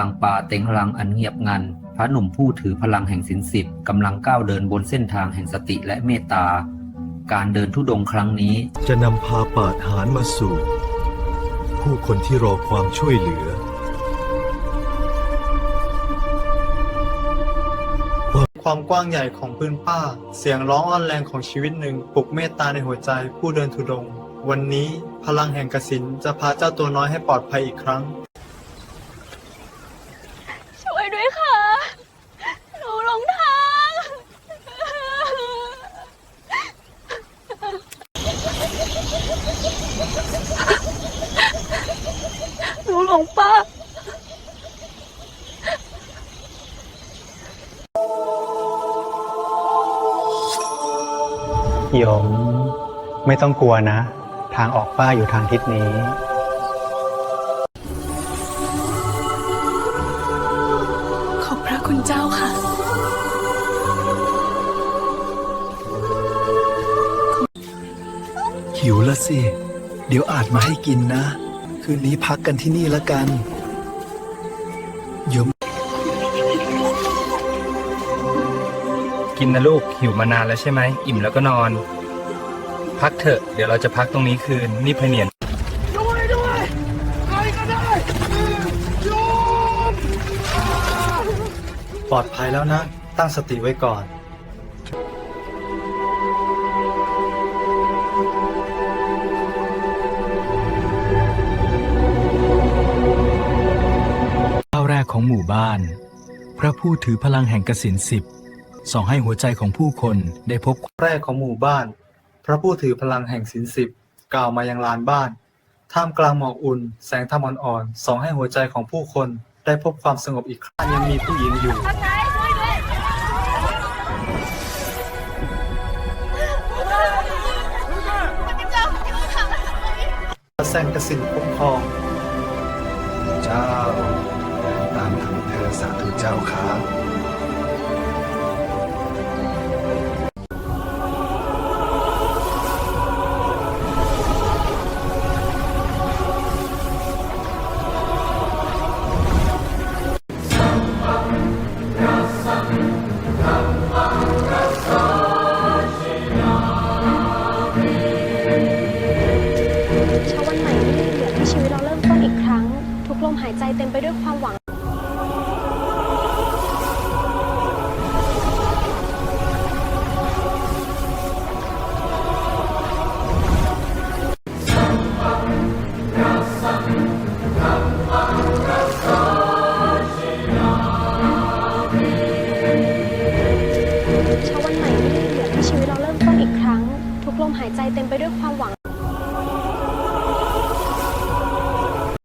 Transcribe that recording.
ลางป่าเต็งรังอันเงียบงัน พระหนุ่มผู้ถือพลังแห่งสินสิบกำลังก้าวเดินบนเส้นทางแห่งสติและเมตตา การเดินทุดงค์ครั้งนี้ จะนำพาปาฏหารมาสู่ ผู้คนที่รอความช่วยเหลือ ความกว้างใหญ่ของพื้นป่าเสียงร้องอ่อนแรงของชีวิตหนึ่งปลุกเมตตาในหัวใจผู้เดินทุดงค์วันนี้พลังแห่งกสินจะพาเจ้าตัวน้อยให้ปลอดภัยอีกครั้ง ช่วยด้วยค่ะ หนูหลงทาง ห นูหลงป่าโยมไม่ต้องกลัวนะ ทางออกป้าอยู่ทางทิศนี้ ขอบพระคุณเจ้าค่ะ หิวละสิ เดี๋ยวอาจมาให้กินนะ คืนนี้พักกันที่นี่ละกันโยมกินนะลูกหิวมานานแล้วใช่ไหม อิ่มแล้วก็นอน พักเถอะ เดี๋ยวเราจะพักตรงนี้คืน นี่พะเนียนปลอดภัยแล้วนะ ตั้งสติไว้ก่อน ของหมู่บ้าน พระผู้ถือพลังแห่งกสินสิบส่องให้หัวใจของผู้คนได้พบแรกของหมู่บ้าน พระผู้ถือพลังแห่งสินสิบกล่าวมายังลานบ้าน ท่ามกลางหมอกอุ่น แสงธรรมอ่อนๆส่องให้หัวใจของผู้คนได้พบความสงบอีกครั้งยังมีผู้หญิงอยู่แสงกสินคุ้มครองเจ้า ตามทางเธอสาธุเจ้าครับเช้าวันใหม่นี้อยากให้ชีวิตเราเริ่มต้นอีกครั้ง ทุกลมหายใจเต็มไปด้วยความหวัง มหายใจเต็มไปด้วยความหวัง